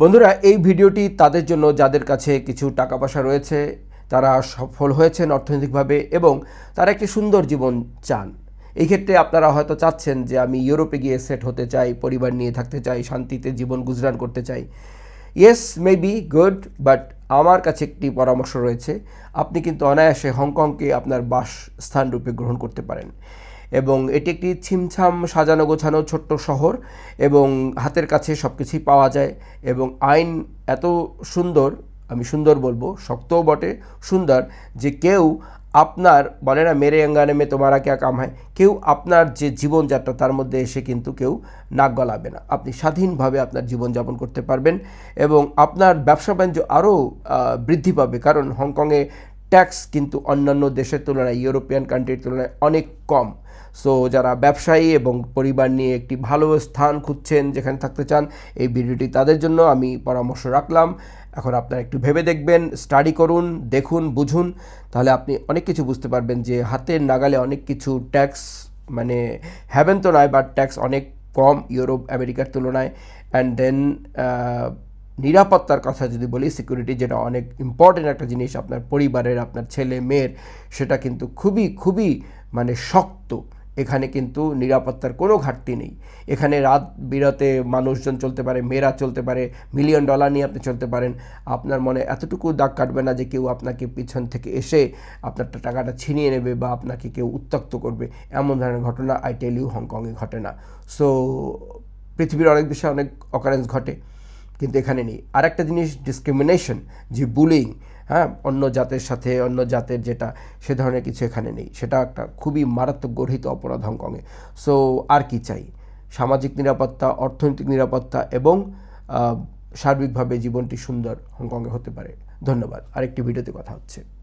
বন্ধুরা, এই ভিডিওটি তাদের জন্য, যাদের কাছে কিছু টাকা পয়সা রয়েছে, তারা সফল হয়েছেন অর্থনৈতিকভাবে এবং তারা একটি সুন্দর জীবন চান। এই ক্ষেত্রে আপনারা হয়তো চাচ্ছেন যে আমি ইউরোপে গিয়ে সেট হতে চাই, পরিবার নিয়ে থাকতে চাই, শান্তিতে জীবন গুজরান করতে চাই। Yes may be good but আমার কাছে একটি পরামর্শ রয়েছে। আপনি কিন্তু অনায়াসে হংকংকে আপনার বাসস্থান রূপে গ্রহণ করতে পারেন। এবং এটি একটি ছিমছাম সাজানো গোছানো ছোট্ট শহর এবং হাতের কাছে সব কিছুই পাওয়া যায় এবং আইন এত সুন্দর, আমি সুন্দর বলব, শক্তও বটে, সুন্দর যে কেউ আপনার বলে না মেরে অঙ্গানে মে তোমারা ক্যা কাম হয় কেউ আপনার যে জীবনযাত্রা তার মধ্যে এসে কিন্তু কেউ নাক গলাবে না। আপনি স্বাধীনভাবে আপনার জীবনযাপন করতে পারবেন এবং আপনার ব্যবসা বাণিজ্য আরও বৃদ্ধি পাবে। কারণ হংকংয়ে ট্যাক্স কিন্তু অন্যান্য দেশের তুলনায় ইউরোপিয়ান কান্ট্রির তুলনায় অনেক কম। সো যারা ব্যবসায়ী এবং পরিবার নিয়ে একটি ভালো স্থান খুঁজছেন, যেখানে থাকতে চান, এই ভিডিওটি তাদের জন্য আমি পরামর্শ রাখলাম। এখন আপনারা একটু ভেবে দেখবেন স্টাডি করুন, দেখুন, বুঝুন। তাহলে আপনি অনেক কিছু বুঝতে পারবেন যে হাতের নাগালে অনেক কিছু ট্যাক্স মানে হ্যাভেন তো নয় বাট ট্যাক্স অনেক কম ইউরোপ, আমেরিকার তুলনায়। অ্যান্ড দেন নিরাপত্তার কথা যদি বলি সিকিউরিটি যেটা অনেক ইম্পর্টেন্ট একটা জিনিস, আপনার পরিবারের, আপনার ছেলে, মেয়ের, সেটা কিন্তু খুবই খুবই মানে শক্ত। এখানে কিন্তু নিরাপত্তার কোনো ঘাটতি নেই। এখানে রাত বিরতে মানুষজন চলতে পারে, মেয়েরা চলতে পারে মিলিয়ন ডলার নিয়ে আপনি চলতে পারেন। আপনার মনে এতটুকু দাগ কাটবে না যে কেউ আপনাকে পিছন থেকে এসে আপনার টাকাটা ছিনিয়ে নেবে বা আপনাকে কেউ উত্তক্ত করবে। এমন ধরনের ঘটনা আই টেল ইউ হংকংয়ে ঘটে না। সো পৃথিবীর অনেক দেশে অনেক অকারেন্স ঘটে। কিন্তু এখানে নেই। আর একটা জিনিস ডিসক্রিমিনেশন যে বুলিং হ্যাঁ অন্য জাতের সাথে, অন্য জাতের যেটা, সে ধরনের কিছু এখানে নেই। সেটা একটা খুবই মারাত্মক গর্হিত অপরাধ হংকংয়ে। সো আর কি চাই? সামাজিক নিরাপত্তা, অর্থনৈতিক নিরাপত্তা এবং সার্বিকভাবে জীবনটি সুন্দর হংকংয়ে হতে পারে। ধন্যবাদ। আরেকটি ভিডিওতে কথা হচ্ছে।